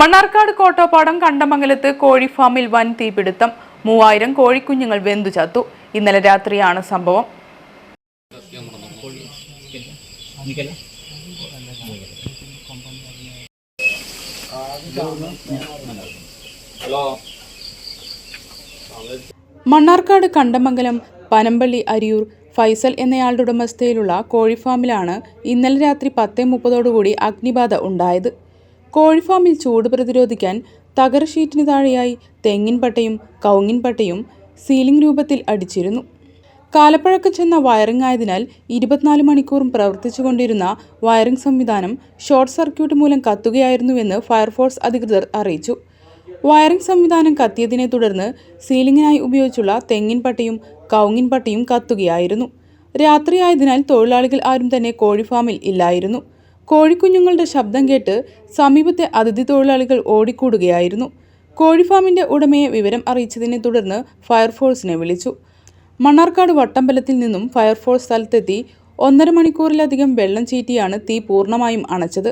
മണ്ണാർക്കാട് കോട്ടോപ്പാടം കണ്ടമംഗലത്ത് കോഴി ഫാമിൽ വൻ തീപിടുത്തം. മൂവായിരം കോഴിക്കുഞ്ഞുങ്ങൾ വെന്തു ചത്തു. ഇന്നലെ രാത്രിയാണ് സംഭവം. മണ്ണാർക്കാട് കണ്ടമംഗലം പനമ്പള്ളി അരിയൂർ ഫൈസൽ എന്നയാളുടെ ഉടമസ്ഥയിലുള്ള കോഴിഫാമിലാണ് ഇന്നലെ രാത്രി പത്തേ മുപ്പതോടുകൂടി അഗ്നിബാധ ഉണ്ടായത്. കോഴിഫാമിൽ ചൂട് പ്രതിരോധിക്കാൻ തകര ഷീറ്റിന് താഴെയായി തെങ്ങിൻ പട്ടയും കൗങ്ങിൻ പട്ടയും സീലിംഗ് രൂപത്തിൽ അടിച്ചിരുന്നു. കാലപ്പഴക്കം ചെന്ന വയറിംഗ് ആയതിനാൽ ഇരുപത്തിനാല് മണിക്കൂറും പ്രവർത്തിച്ചുകൊണ്ടിരുന്ന വയറിംഗ് സംവിധാനം ഷോർട്ട് സർക്യൂട്ട് മൂലം കത്തുകയായിരുന്നുവെന്ന് ഫയർഫോഴ്സ് അധികൃതർ അറിയിച്ചു. വയറിംഗ് സംവിധാനം കത്തിയതിനെ തുടർന്ന് സീലിംഗിനായി ഉപയോഗിച്ചുള്ള തെങ്ങിൻ പട്ടയും കൗങ്ങിൻ പട്ടയും കത്തുകയായിരുന്നു. രാത്രിയായതിനാൽ തൊഴിലാളികൾ ആരും തന്നെ കോഴിഫാമിൽ ഇല്ലായിരുന്നു. കോഴിക്കുഞ്ഞുങ്ങളുടെ ശബ്ദം കേട്ട് സമീപത്തെ അതിഥി തൊഴിലാളികൾ ഓടിക്കൂടുകയായിരുന്നു. കോഴിഫാമിന്റെ ഉടമയെ വിവരം അറിയിച്ചതിനെ തുടർന്ന് ഫയർഫോഴ്സിനെ വിളിച്ചു. മണ്ണാർക്കാട് വട്ടമ്പലത്തിൽ നിന്നും ഫയർഫോഴ്സ് സ്ഥലത്തെത്തി ഒന്നര മണിക്കൂറിലധികം വെള്ളം ചീറ്റിയാണ് തീ പൂർണമായും അണച്ചത്.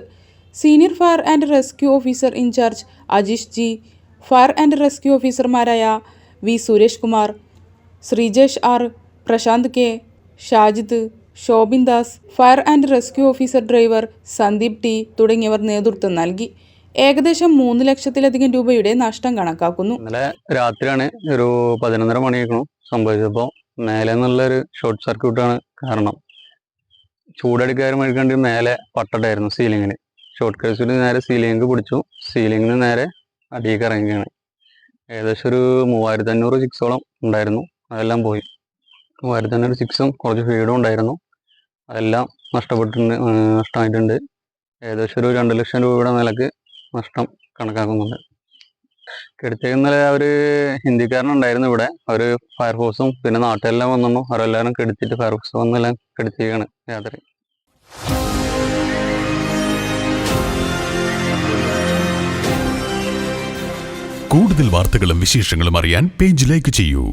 Senior fire and rescue officer in charge Ajeesh G fire and rescue ഓഫീസർമാരായ V Suresh Kumar Sreejesh R Prashanth K Shajid Shobin Das fire and rescue officer driver Sandeep T തുടങ്ങിയവർ നേതൃത്വം നൽകി. ഏകദേശം മൂന്ന് ലക്ഷത്തിലധികം രൂപയുടെ നഷ്ടം കണക്കാക്കുന്നു. ഇന്നലെ രാത്രിയാണ് ഒരു പതിനൊന്നര മണിയായിരുന്നു സംഭവിച്ചപ്പോൾ. മേലെ നിന്നുള്ളൊരു ഷോർട്ട് സർക്യൂട്ടാണ് കാരണം. ചൂടടിക്കാരും മേടിക്കേണ്ടി മേലെ പട്ടടായിരുന്നു സീലിങ്ങിൽ ഷോർട്ട് കേസിന് നേരെ സീലിംഗ് പിടിച്ചു. സീലിങ്ങിന് നേരെ അടിയേക്ക് ഇറങ്ങിയാണ് ഏകദേശം ഒരു മൂവായിരത്തി അഞ്ഞൂറ് സിക്സോളം ഉണ്ടായിരുന്നു. അതെല്ലാം പോയി. മൂവായിരത്തി അഞ്ഞൂറ് സിക്സും കുറച്ച് ഫീഡും ഉണ്ടായിരുന്നു. അതെല്ലാം നഷ്ടപ്പെട്ടിട്ടുണ്ട് നഷ്ടമായിട്ടുണ്ട്. ഏകദേശം ഒരു രണ്ട് ലക്ഷം രൂപയുടെ നിലയ്ക്ക് നഷ്ടം കണക്കാക്കുന്നുണ്ട്. കെടുത്തേക്ക് ഇന്നലെ അവർ ഹിന്ദിക്കാരനുണ്ടായിരുന്നു ഇവിടെ. അവർ ഫയർഫോഴ്സും പിന്നെ നാട്ടിലെല്ലാം വന്നു അവരെല്ലാവരും കെടുത്തിട്ട് ഫയർഫോഴ്സ് വന്നെല്ലാം കെടുത്തിരിക്കുകയാണ് രാത്രി. കൂടുതൽ വാർത്തകളും വിശേഷങ്ങളും അറിയാൻ പേജ് ലൈക്ക് ചെയ്യൂ.